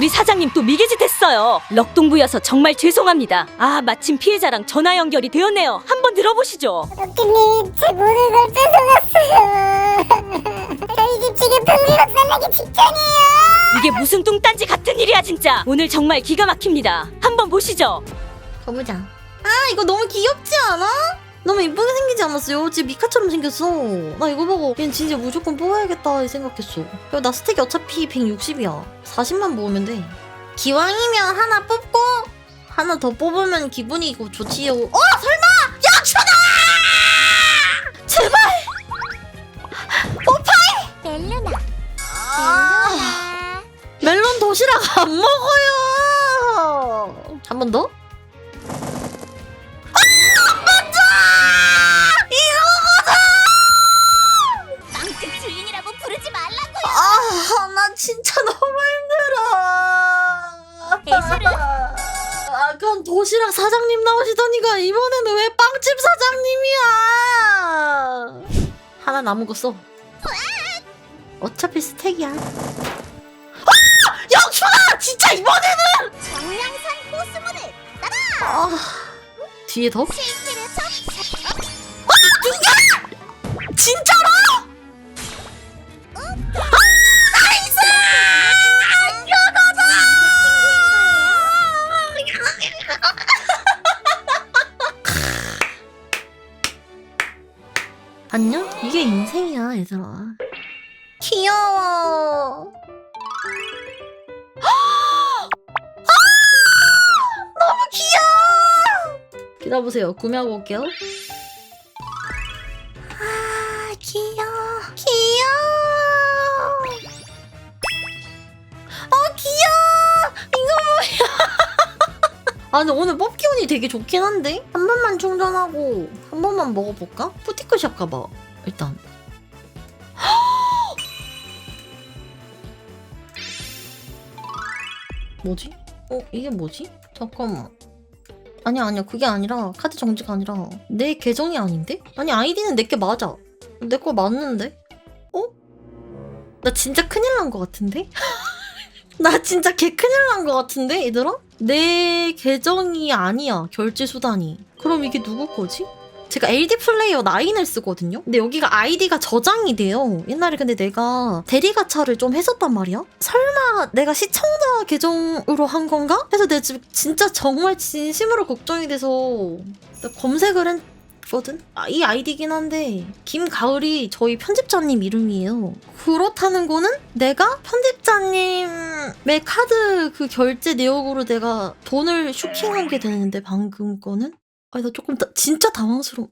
우리 사장님 또 미개짓 했어요. 럭동부여서 정말 죄송합니다. 아, 마침 피해자랑 전화 연결이 되었네요. 한번 들어보시죠. 럭키님 제 모든 걸 뺏어갔어요 저희 집 지금 풍비박 살라기 직전이에요 이게 무슨 뚱딴지 같은 일이야, 진짜. 오늘 정말 기가 막힙니다. 한번 보시죠. 가보자. 아 이거 너무 귀엽지 않아? 너무 이쁘게 생기지 않았어요? 진짜 미카처럼 생겼어. 나 이거 보고 얘 진짜 무조건 뽑아야겠다 이 생각했어. 야, 나 스택이 어차피 160이야. 40만 모으면 돼. 기왕이면 하나 뽑고 하나 더 뽑으면 기분이 고 좋지요. 어 설마 약초다! 제발. 멜루나 아, 멜론 도시락 안 먹어요. 한 번 더? 진짜 너무 힘들어. 애술은? 아, 도시락 사장님 나오시더니가 이번에는 왜 빵집 사장님이야? 하나 남은 거 써. 어차피 스택이야. 아! 영춘아! 진짜 이번에는! 정량산 호수물을 아, 뒤에 더? 이게 인생이야, 얘들아. 귀여워. 너무 귀여워! 기다려보세요. 구매하고 올게요. 아, 귀여워. 귀여워. 어, 귀여워. 이거 뭐야. 아, 근데 오늘 뽑기 운이 되게 좋긴 한데? 한 번만 충전하고 한 번만 먹어볼까? 푸티크샵 가봐. 일단. 뭐지? 어, 이게 뭐지? 잠깐만. 아니야, 아니야. 그게 아니라, 카드 정지가 아니라, 내 계정이 아닌데? 아니, 아이디는 내게 맞아. 내 거 맞는데? 어? 나 진짜 큰일 난거 같은데? 나 진짜 개 큰일 난거 같은데, 얘들아? 내 계정이 아니야, 결제 수단이. 그럼 이게 누구 거지? 제가 LD 플레이어 9을 쓰거든요? 근데 여기가 아이디가 저장이 돼요. 옛날에 근데 내가 대리가차를 좀 했었단 말이야? 설마 내가 시청자 계정으로 한 건가? 해서 내가 진짜 정말 진심으로 걱정이 돼서 나 검색을 했 거든? 아, 이 아이디긴 한데 김가을이 저희 편집자님 이름이에요. 그렇다는 거는 내가 편집자님의 카드 그 결제 내역으로 내가 돈을 슈킹하게 되는데 방금 거는? 아니 나 조금 다, 진짜 당황스러워.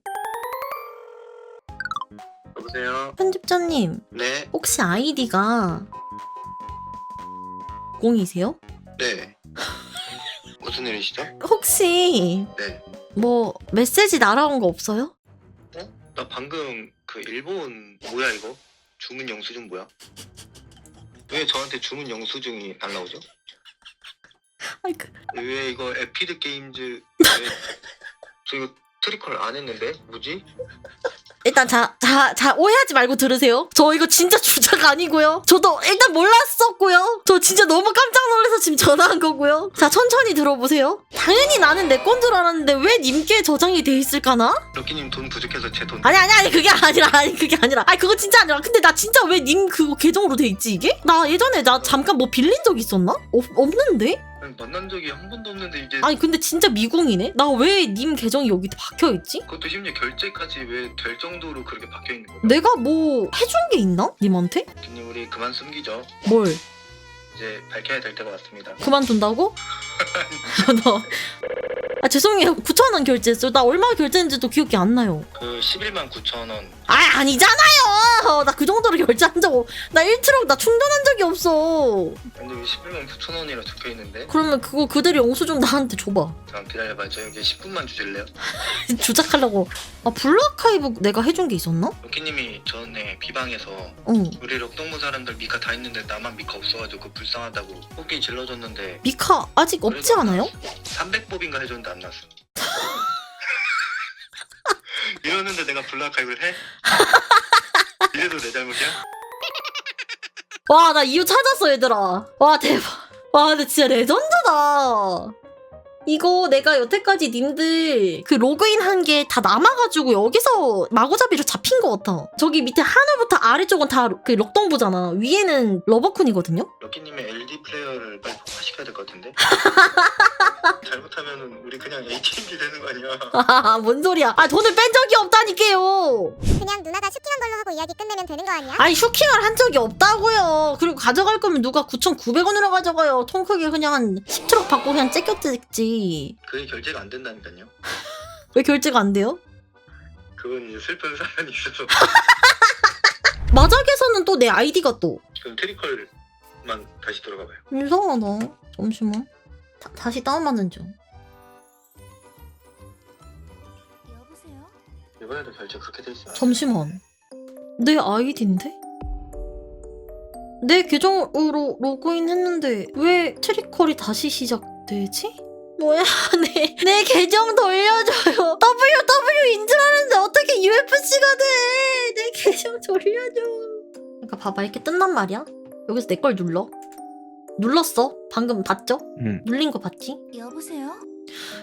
여보세요? 편집자님 네, 혹시 아이디가 0이세요? 네. 무슨 일이시죠? 혹시 네. 뭐 메시지 날아온 거 없어요? 나 방금 그 일본 뭐야 이거? 주문 영수증 뭐야? 왜 저한테 주문 영수증이 날라오죠? 아이 그 왜 이거 에피드 게임즈 왜... 저 이거 트리컬 안 했는데? 뭐지? 일단 자, 자, 자, 오해하지 말고 들으세요. 저 이거 진짜 주작 아니고요. 저도 일단 몰랐었고요. 저 진짜 너무 깜짝 놀라서 지금 전화한 거고요. 자, 천천히 들어보세요. 당연히 나는 내 건 줄 알았는데 왜 님께 저장이 돼 있을까나? 럭키님 돈 부족해서 제 돈. 아니, 아니, 아니, 그게 아니라, 아니, 그게 아니라. 아니, 그거 진짜 아니라. 근데 나 진짜 왜 님 그거 계정으로 돼 있지, 이게? 나 예전에 나 잠깐 뭐 빌린 적 있었나? 없, 없는데? 만난 적이 한 번도 없는데 이제 아니, 근데 진짜 미궁이네? 나 왜 님 계정이 여기 박혀 있지? 그것도 심지어 결제까지 왜 될 정도로 그렇게 박혀 있는 거예요? 내가 뭐 해준 게 있나? 님한테? 럭키님 우리 그만 숨기죠. 뭘? 이제 밝혀야 될 때가 왔습니다. 그만둔다고? 너. 아 죄송해요 9천 원 결제했어요 나 얼마 결제했는지도 기억이 안 나요 그 11만 9천 원. 아 아니잖아요 나 그 정도로 결제한 적 없... 나 1트럭 나 충전한 적이 없어 근데 왜 11만 9천 원이라 적혀 있는데? 그러면 그거 그대로 영수증 나한테 줘봐 잠깐 기다려봐. 저 여기 10분만 주실래요? 주작하려고 아 블루아카이브 내가 해준 게 있었나? 럭키님이 전에 비방에서 응 우리 럭동무 사람들 미카 다 있는데 나만 미카 없어가지고 그 불쌍하다고 뽑기 질러줬는데 미카 아직 없지 않아요? 300법인가 해줬는데 안 났어. 이러는데 내가 블루아카이브를 해? 이래도 내 잘못이야? 와 나 이유 찾았어 얘들아 와 대박 와 근데 진짜 레전드다. 이거 내가 여태까지 님들 그 로그인 한 게 다 남아가지고 여기서 마구잡이로 잡힌 것 같아. 저기 밑에 하늘부터 아래쪽은 다 그 럭동부잖아. 위에는 러버쿤이거든요? 럭키님의 LD 플레이어를 빨리 폭파시켜야 될 것 같은데? 잘못하면 우리 그냥 ATM기 되는 거 아니야? 아, 뭔 소리야. 아, 돈을 뺀 적이 없다니까요. 그냥 누나가 슈킹한 걸로 하고 이야기 끝내면 되는 거 아니야? 아니, 슈킹을 한 적이 없다고요. 그리고 가져갈 거면 누가 9,900원으로 가져가요. 통 크게 그냥 한 10트럭 받고 그냥 째꼈지. 그게 결제가 안 된다니까요? 왜 결제가 안 돼요? 그건 이제 슬픈 사연이 있어서 마작에서는 또 내 아이디가 또. 그럼 트리컬만 다시 돌아가봐요 이상하다. 잠시만. 다, 다시 다운받는 중. 여보세요? 이번에도 결제 그렇게 돼 있어요 잠시만. 내 아이디인데? 내 계정으로 로그인 했는데 왜 트리컬이 다시 시작되지? 뭐야, 내, 내 계정 돌려줘요. WW인 줄 아는데 어떻게 UFC가 돼? 내 계정 돌려줘. 그러니까 봐봐, 이렇게 뜬단 말이야? 여기서 내 걸 눌러. 눌렀어. 방금 봤죠? 응. 눌린 거 봤지? 여보세요?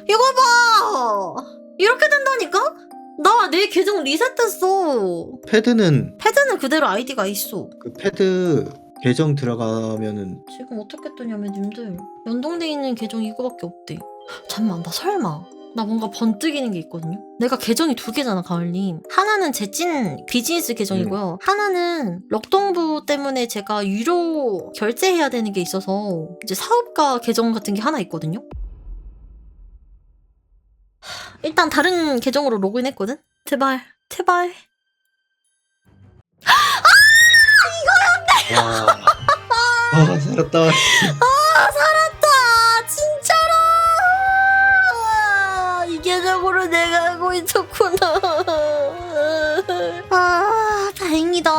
이거 봐! 이렇게 된다니까? 나 내 계정 리셋했어. 패드는 패드는 그대로 아이디가 있어. 그 패드 계정 들어가면은 지금 어떻게 뜨냐면 님들 연동돼 있는 계정이 이거밖에 없대. 잠만 나 설마 나 뭔가 번뜩이는 게 있거든요. 내가 계정이 두 개잖아 가을님. 하나는 제 찐 비즈니스 계정이고요. 하나는 럭동부 때문에 제가 유료 결제해야 되는 게 있어서 이제 사업가 계정 같은 게 하나 있거든요. 하, 일단 다른 계정으로 로그인했거든. 제발 제발 와. 아 살았다. 아 살았다 계정으로 내가 알고 있었구나. 아 다행이다.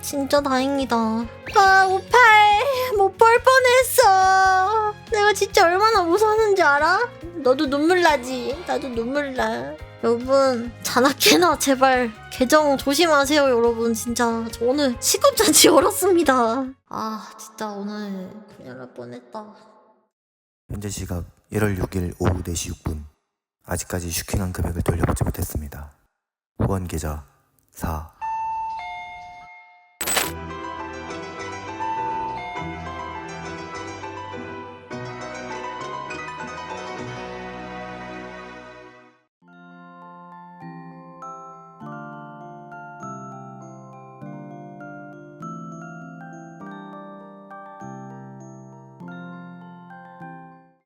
진짜 다행이다. 아 오팔 못볼 뻔했어. 내가 진짜 얼마나 무서웠는지 알아? 너도 눈물 나지? 나도 눈물 나. 여러분 자나깨나 제발. 계정 조심하세요 여러분. 진짜 저 오늘 식겁잔치 열었습니다. 아 진짜 오늘 큰일 날 뻔했다. 현재 시각 1월 6일 오후 4시 6분. 아직까지 슈킹한 금액을 돌려받지 못했습니다. 후원 계좌 4